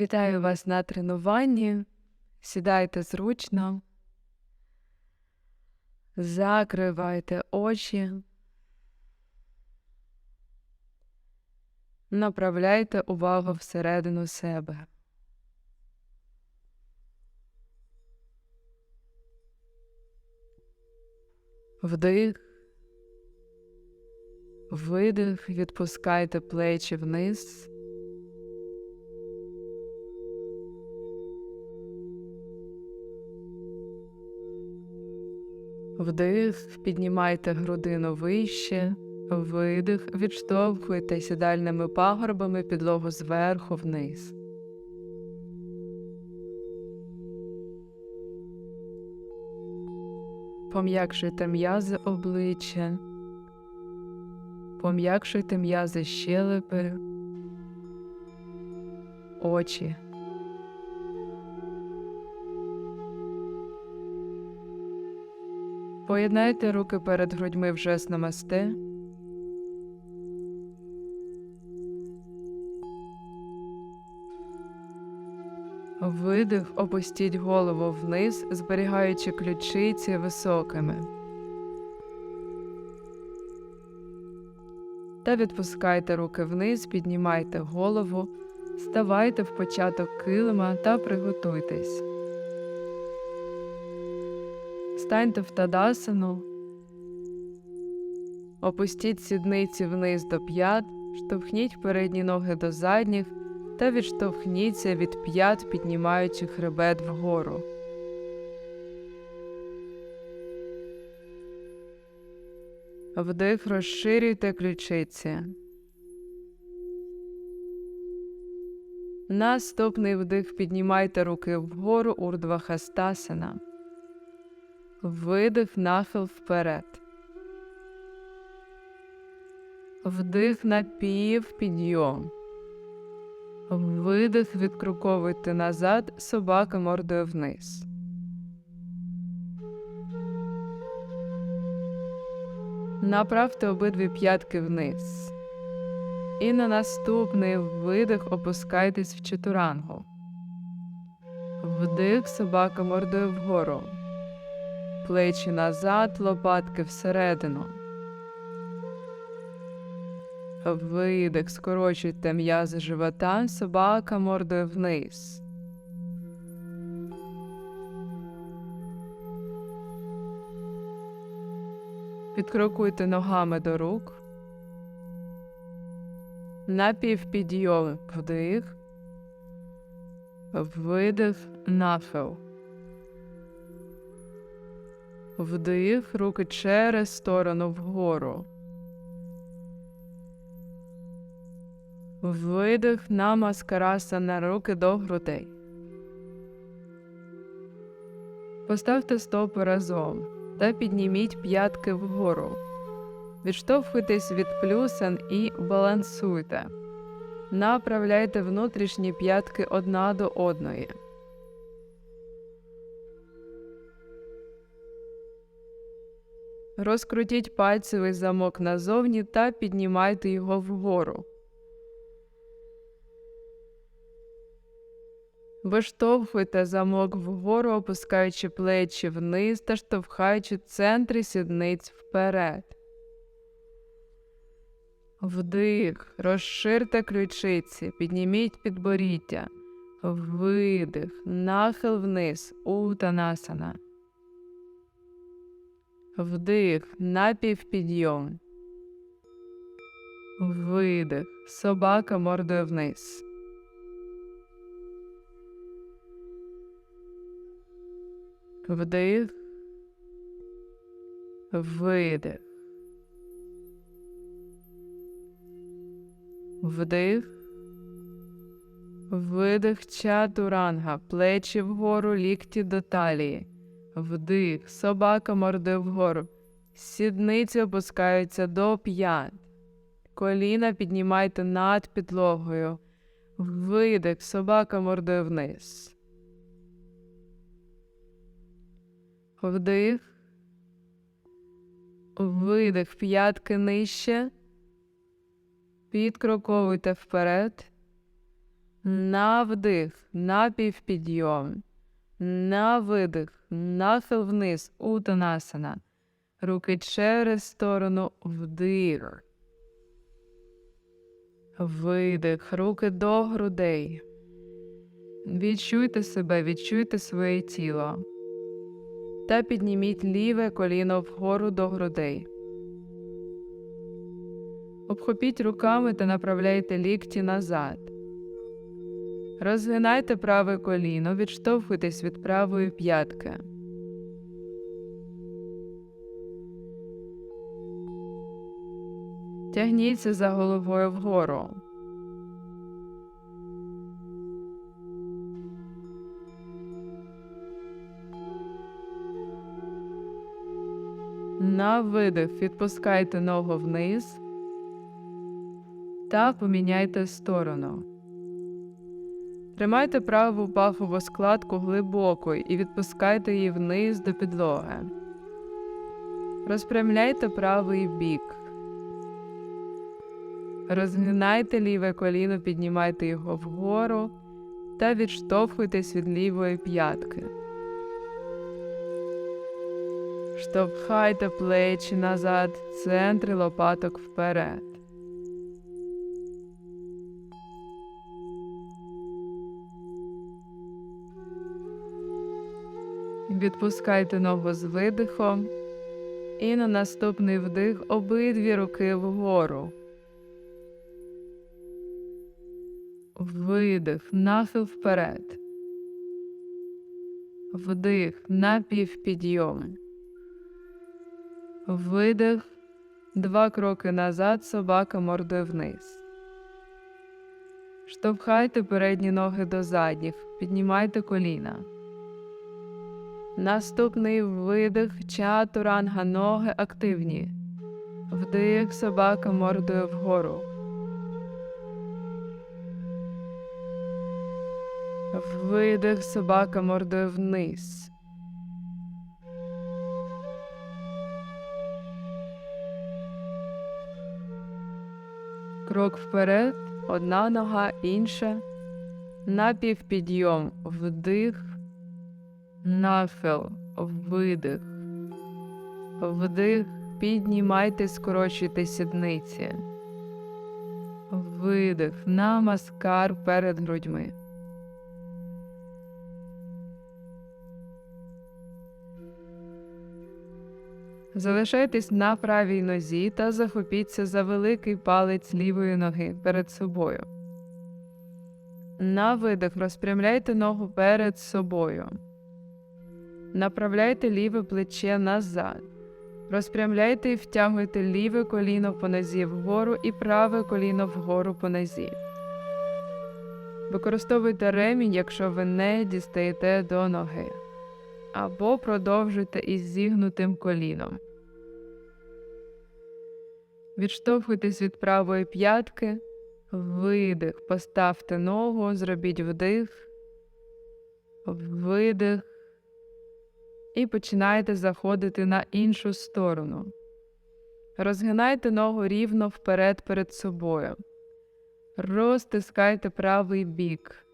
Вітаю вас на тренуванні. Сідайте зручно. Закривайте очі. Направляйте увагу всередину себе. Вдих. Видих, відпускайте плечі вниз. Вдих, піднімайте грудину вище, видих, відштовхуйте сідальними пагорбами підлогу зверху вниз. Пом'якшуйте м'язи обличчя, пом'якшуйте м'язи щелепи, очі. Поєднайте руки перед грудьми в жест намасте. Видих, опустіть голову вниз, зберігаючи ключиці високими. Та відпускайте руки вниз, піднімайте голову, ставайте в початок килима та приготуйтесь. Станьте в тадасану, опустіть сідниці вниз до п'ят, штовхніть передні ноги до задніх та відштовхніться від п'ят, піднімаючи хребет вгору. Вдих розширюйте ключиці. Наступний вдих піднімайте руки вгору урдвахастасана. Видих нахил вперед. Вдих на пів підйом. Видих відкруковуйте назад, собака мордою вниз. Направте обидві п'ятки вниз. І на наступний видих опускайтесь в чотурангу. Вдих собака мордою вгору. Плечі назад, лопатки всередину. Видих, скорочуйте м'язи живота, собака мордою вниз. Підкрокуйте ногами до рук. Напівпідйом вдих. Видих нахил. Вдих, руки через сторону вгору. Видих на маскараса на руки до грудей. Поставте стопи разом та підніміть п'ятки вгору. Відштовхуйтесь від плюсен і балансуйте. Направляйте внутрішні п'ятки одна до одної. Розкрутіть пальцевий замок назовні та піднімайте його вгору. Виштовхуйте замок вгору, опускаючи плечі вниз та штовхаючи центри сідниць вперед. Вдих, розширте ключиці, підніміть підборіддя. Видих, нахил вниз, утанасана. Вдих, напівпідйом. Видих, собака мордою вниз. Вдих, видих. Вдих, видих чатуранга, плечі вгору, лікті до талії. Вдих, собака мордою вгору. Сідниці опускаються до п'ят. Коліна піднімайте над підлогою. Видих, собака мордою вниз. Вдих. Видих п'ятки нижче. Підкроковуйте вперед. На вдих, на півпідйом. На видих, нахил вниз, утанасана. Руки через сторону, вдих. Видих, руки до грудей. Відчуйте себе, відчуйте своє тіло. Та підніміть ліве коліно вгору до грудей. Обхопіть руками та направляйте лікті назад. Розгинайте праве коліно, відштовхуйтесь від правої п'ятки. Тягніться за головою вгору. На видих відпускайте ногу вниз та поміняйте сторону. Тримайте праву пахову складку глибоко і відпускайте її вниз до підлоги. Розпрямляйте правий бік. Розгинайте ліве коліно, піднімайте його вгору та відштовхуйтесь від лівої п'ятки. Штовхайте плечі назад, центри лопаток вперед. Відпускайте ногу з видихом і на наступний вдих обидві руки вгору. Видих, нахил вперед. Вдих, напівпідйом. Видих, два кроки назад, собака мордою вниз. Штовхайте передні ноги до задніх, піднімайте коліна. Наступний видих, чатуранга, ноги активні. Вдих, собака мордою вгору. Видих, собака мордою вниз. Крок вперед, одна нога, інша. Напівпідйом, вдих, нахил, видих. Вдих, піднімайте, скорочуйте сідниці. Видих, намаскар перед грудьми. Залишайтесь на правій нозі та захопіться за великий палець лівої ноги перед собою. На видих розпрямляйте ногу перед собою. Направляйте ліве плече назад. Розпрямляйте і втягуйте ліве коліно по нозі вгору і праве коліно вгору по нозі. Використовуйте ремінь, якщо ви не дістаєте до ноги. Або продовжуйте із зігнутим коліном. Відштовхуйтесь від правої п'ятки, видих, поставте ногу, зробіть вдих, видих і починайте заходити на іншу сторону. Розгинайте ногу рівно вперед перед собою. Розтискайте правий бік.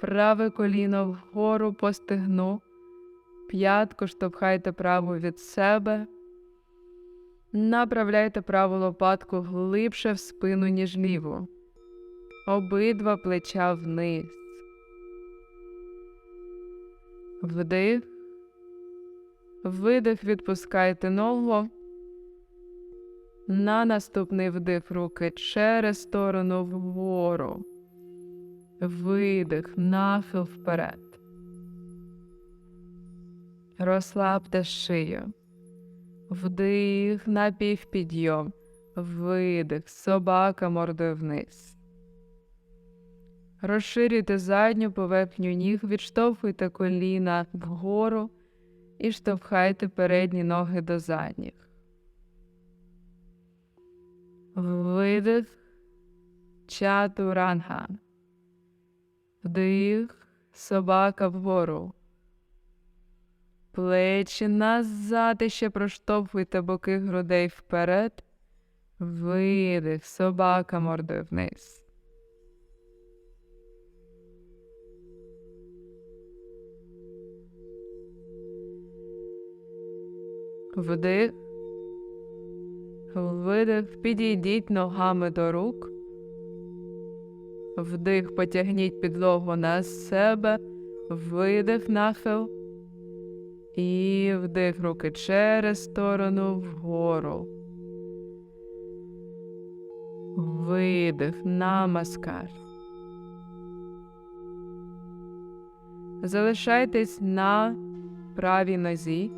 Праве коліно вгору по стегну. П'ятку штовхайте праву від себе. Направляйте праву лопатку глибше в спину, ніж ліву. Обидва плеча вниз. Вдих. Видих, відпускайте ногу. На наступний вдих руки через сторону вгору. Видих, нахил вперед. Розслабте шию. Вдих, напівпідйом. Видих, собака мордою вниз. Розширюйте задню поверхню ніг, відштовхуйте коліна вгору і штовхайте передні ноги до задніх. Видих, чатуранга. Вдих, собака вгору. Плечі назад і ще проштовхуйте боки грудей вперед. Видих, собака мордою вниз. Вдих. Видих. Підійдіть ногами до рук. Вдих, потягніть підлогу на себе. Видих нахил. І вдих руки через сторону вгору. Видих намаскар. Залишайтесь на правій нозі,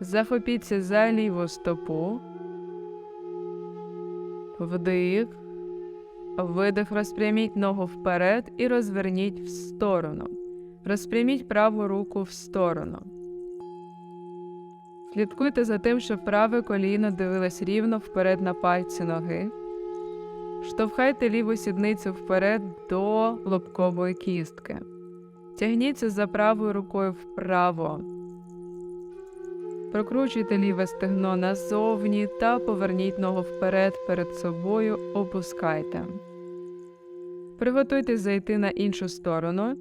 захопіться за ліву стопу, вдих, видих, розпряміть ногу вперед і розверніть в сторону. Розпряміть праву руку в сторону. Слідкуйте за тим, щоб праве коліно дивилось рівно вперед на пальці ноги. Штовхайте ліву сідницю вперед до лобкової кістки. Тягніться за правою рукою вправо. Прокручуйте ліве стегно назовні та поверніть ногу вперед перед собою, опускайте. Приготуйтесь зайти на іншу сторону.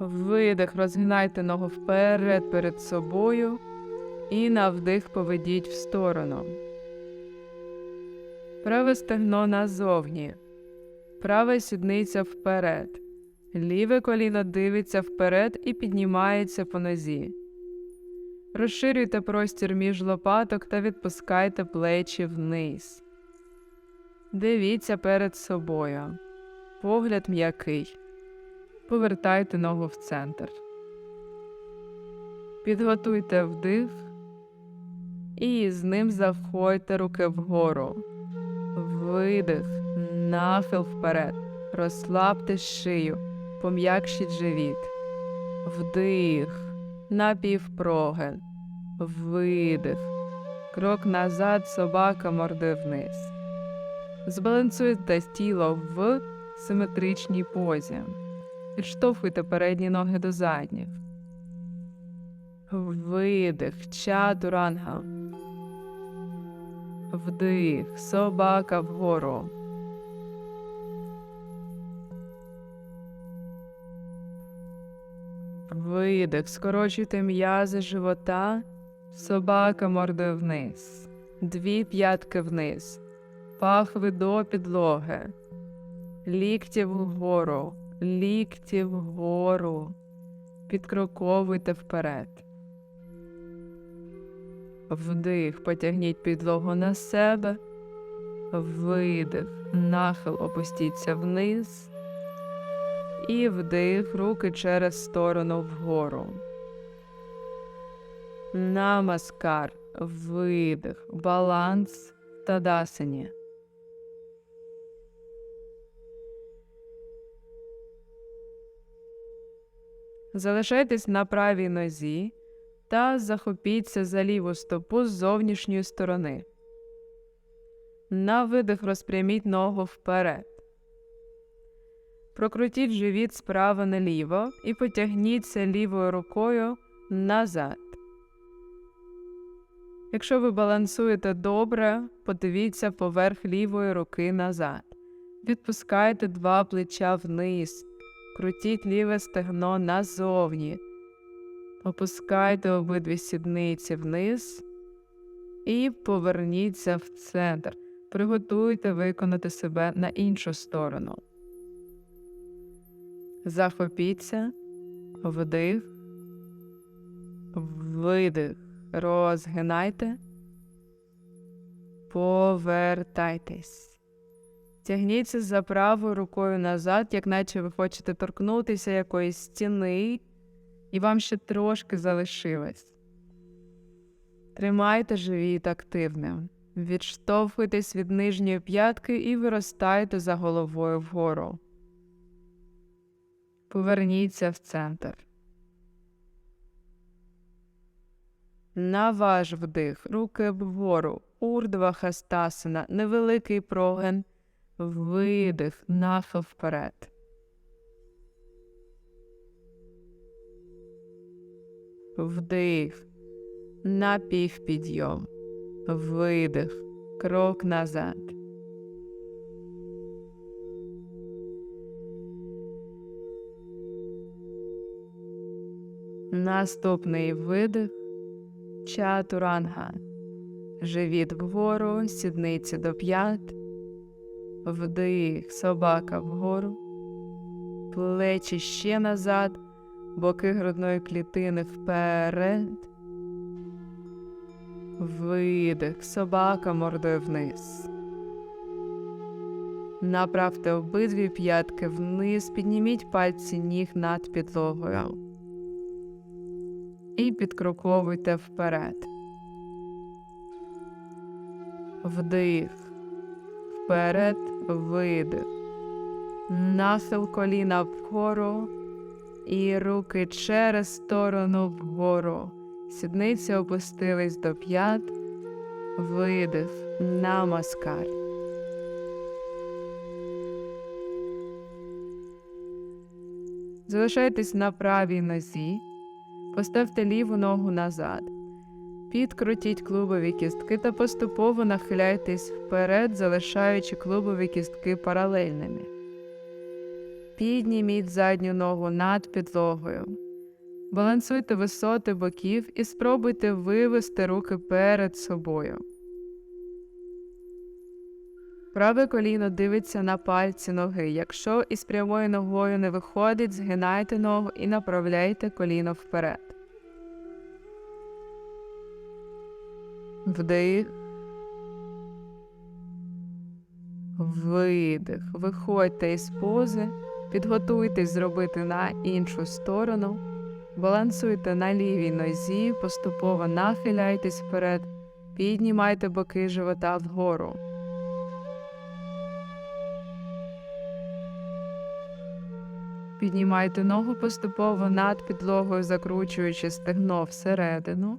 Видих, розгинайте ногу вперед перед собою і на вдих поведіть в сторону. Праве стегно назовні. Права сідниця вперед. Ліве коліно дивиться вперед і піднімається по нозі. Розширюйте простір між лопаток та відпускайте плечі вниз. Дивіться перед собою. Погляд м'який. Повертайте ногу в центр. Підготуйте вдих і з ним завходьте руки вгору. Видих, нахил вперед. Розслабте шию, пом'якшіть живіт. Вдих, напівпрогин. Видих. Крок назад, собака морди вниз. Збалансуйте тіло в симетричній позі. Підштовхуйте передні ноги до задніх. Видих, чатуранга. Вдих, собака вгору. Видих, скорочуйте м'язи живота, собака мордою вниз, дві п'ятки вниз, пахви до підлоги, лікті вгору, лікті вгору, підкроковуйте вперед. Вдих, потягніть підлогу на себе, видих, нахил опустіться вниз. І вдих руки через сторону вгору. Намаскар, видих, баланс тадасані. Залишайтесь на правій нозі та захопіться за ліву стопу з зовнішньої сторони. На видих розпряміть ногу вперед. Прокрутіть живіт справа наліво і потягніться лівою рукою назад. Якщо ви балансуєте добре, подивіться поверх лівої руки назад. Відпускайте два плеча вниз, крутіть ліве стегно назовні, опускайте обидві сідниці вниз і поверніться в центр. Приготуйте виконати себе на іншу сторону. Захопіться, вдих, видих, розгинайте, повертайтесь. Тягніться за правою рукою назад, як наче ви хочете торкнутися якоїсь стіни, і вам ще трошки залишилось. Тримайте живіт активним, відштовхуйтесь від нижньої п'ятки і виростайте за головою вгору. Поверніться в центр. На ваш вдих, руки вгору, урдва хастасана, невеликий прогин, видих, нахил вперед. Вдих, напівпідйом, видих, крок назад. Наступний видих, чатуранга. Живіт вгору, сідниці до п'ят. Вдих, собака вгору, плечі ще назад, боки грудної клітини вперед. Видих, собака мордою вниз. Направте обидві п'ятки вниз, підніміть пальці ніг над підлогою. І підкроковуйте вперед. Вдих. Вперед, видих. Нахил коліна вгору і руки через сторону вгору. Сідниці опустились до п'ят. Видих. Намаскар. Залишайтесь на правій нозі, поставте ліву ногу назад, підкрутіть клубові кістки та поступово нахиляйтесь вперед, залишаючи клубові кістки паралельними. Підніміть задню ногу над підлогою. Балансуйте висоти боків і спробуйте вивести руки перед собою. Праве коліно дивиться на пальці ноги. Якщо із прямою ногою не виходить, згинайте ногу і направляйте коліно вперед. Вдих. Видих. Виходьте із пози. Підготуйтесь зробити на іншу сторону. Балансуйте на лівій нозі, поступово нахиляйтесь вперед, піднімайте боки живота вгору. Піднімайте ногу поступово над підлогою, закручуючи стегно всередину,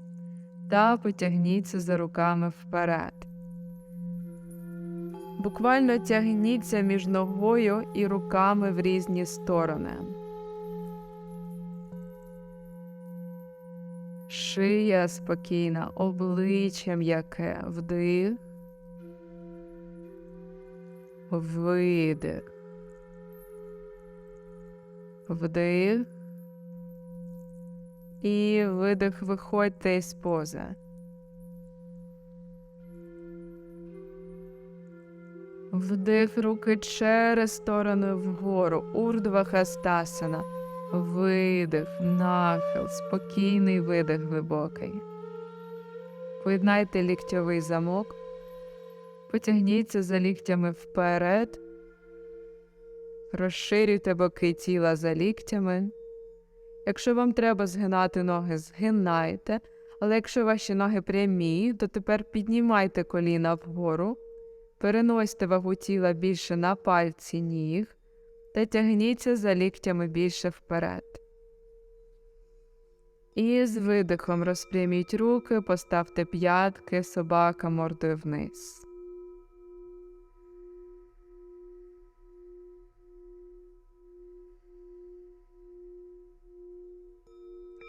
та потягніться за руками вперед. Буквально тягніться між ногою і руками в різні сторони. Шия спокійна, обличчя м'яке, вдих, видих. Вдих. І видих, виходьте із пози. Вдих руки через сторону вгору. Урдва хастасана. Видих, нахил, спокійний видих глибокий. Поєднайте ліктьовий замок. Потягніться за ліктями вперед. Розширюйте боки тіла за ліктями. Якщо вам треба згинати ноги, згинайте, але якщо ваші ноги прямі, то тепер піднімайте коліна вгору, переносьте вагу тіла більше на пальці ніг та тягніться за ліктями більше вперед. І з видихом розпряміть руки, поставте п'ятки, собака мордою вниз.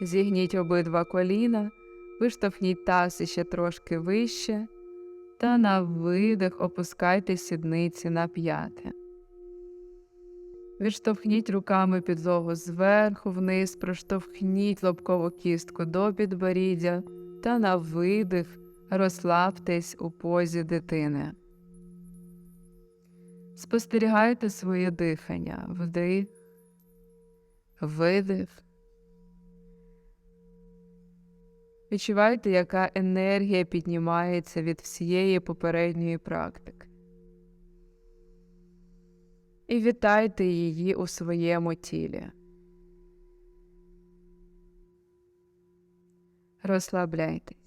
Зігніть обидва коліна, виштовхніть таз іще трошки вище, та на видих опускайте сідниці на п'яти. Відштовхніть руками підлогу зверху вниз, проштовхніть лобкову кістку до підборіддя та на видих розслабтесь у позі дитини. Спостерігайте своє дихання, вдих, видих. Відчувайте, яка енергія піднімається від всієї попередньої практики. І вітайте її у своєму тілі. Розслабляйтесь.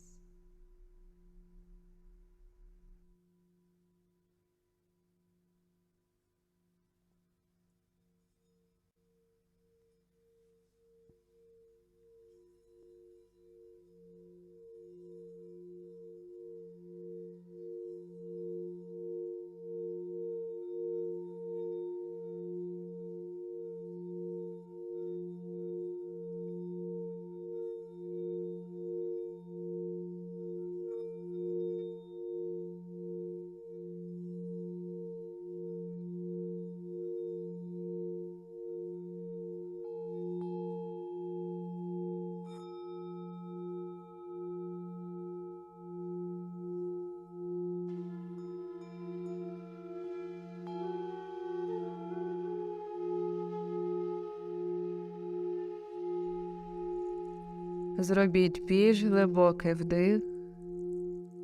Зробіть більш глибокий вдих,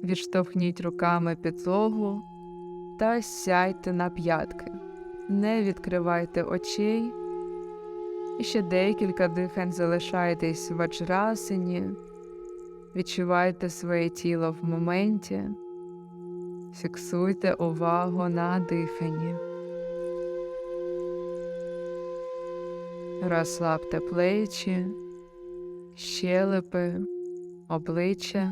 відштовхніть руками підлогу та сядьте на п'ятки. Не відкривайте очей. І ще декілька дихань залишайтесь в ваджрасині. Відчувайте своє тіло в моменті. Фіксуйте увагу на диханні. Розслабте плечі, щелепи, обличчя.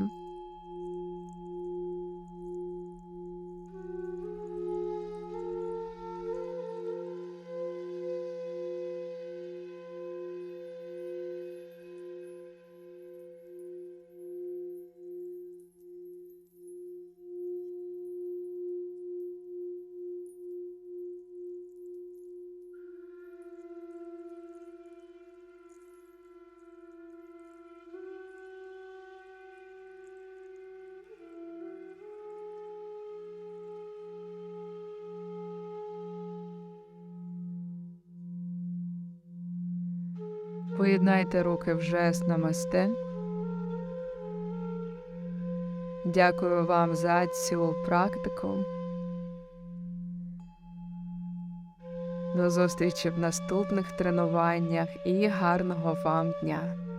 Поєднайте руки в жест намасте. Дякую вам за цю практику. До зустрічі в наступних тренуваннях і гарного вам дня!